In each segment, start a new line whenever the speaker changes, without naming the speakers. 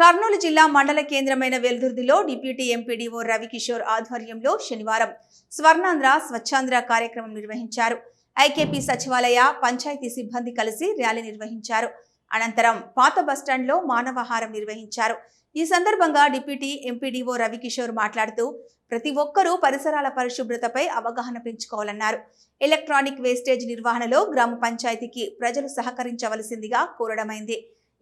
కర్నూలు జిల్లా మండల కేంద్రమైన వెల్దుర్దిలో డిప్యూటీ ఎంపీడీఓ రవికిషోర్ ఆధ్వర్యంలో శనివారం స్వర్ణాంధ్ర స్వచ్ఛాంధ్ర కార్యక్రమం నిర్వహించారు. ఐకేపీ సచివాలయ పంచాయతీ సిబ్బంది కలిసి ర్యాలీ నిర్వహించారు. అనంతరం పాత బస్టాండ్లో మానవహారం నిర్వహించారు. ఈ సందర్భంగా డిప్యూటీ ఎంపీడీఓ రవికిషోర్ మాట్లాడుతూ ప్రతి ఒక్కరూ పరిసరాల పరిశుభ్రతపై అవగాహన పెంచుకోవాలన్నారు. ఎలక్ట్రానిక్ వేస్టేజ్ నిర్వహణలో గ్రామ పంచాయతీకి ప్రజలు సహకరించవలసిందిగా కోరడమైంది.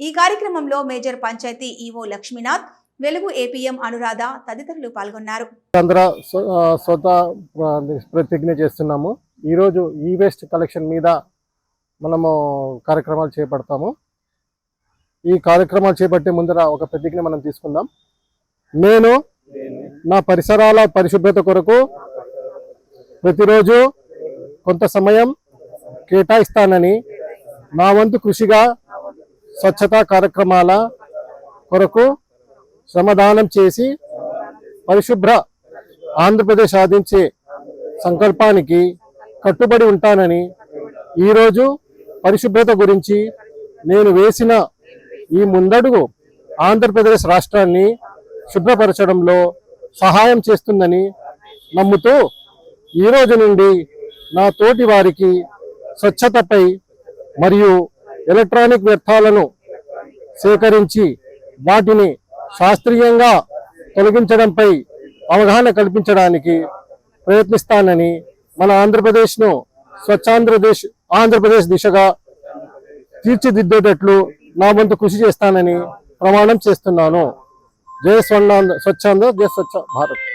ఈ కార్యక్రమంలో మేజర్ పంచాయతీ ఈవో లక్ష్మీనాథ్ వెలుగు ఏపీఎం అనురాధ తదితరులు పాల్గొన్నారు.
స్వత ప్రతిజ్ఞ చేస్తున్నాము. ఈరోజు ఈ వేస్ట్ కలెక్షన్ మీద మనము కార్యక్రమాలు చేపడతాము. ఈ కార్యక్రమాలు చేపట్టే ముందర ఒక ప్రతిజ్ఞ మనం తీసుకుందాం. నేను నా పరిసరాల పరిశుభ్రత కొరకు ప్రతిరోజు కొంత సమయం కేటాయిస్తానని నా వంతు కృషిగా స్వచ్ఛతా కార్యక్రమాల కొరకు శ్రమదానం చేసి పరిశుభ్ర ఆంధ్రప్రదేశ్ సాధించే సంకల్పానికి కట్టుబడి ఉంటానని ఈరోజు పరిశుభ్రత గురించి నేను వేసిన ఈ ముందడుగు ఆంధ్రప్రదేశ్ రాష్ట్రాన్ని శుభ్రపరచడంలో సహాయం చేస్తుందని నమ్ముతూ ఈ రోజు నుండి నా తోటి వారికి స్వచ్ఛతపై మరియు ఎలక్ట్రానిక్ వ్యర్థాలను సేకరించి వాటిని శాస్త్రీయంగా తొలగించడంపై అవగాహన కల్పించడానికి ప్రయత్నిస్తానని మన ఆంధ్రప్రదేశ్ను స్వచ్ఛాంధ్రదేశ్ ఆంధ్రప్రదేశ్ దిశగా తీర్చిదిద్దేటట్లు నా వంతు కృషి చేస్తానని ప్రమాణం చేస్తున్నాను. జయ స్వర్ణాంధ్ర స్వచ్ఛాంధ్ర జయ స్వచ్ఛ భారత్.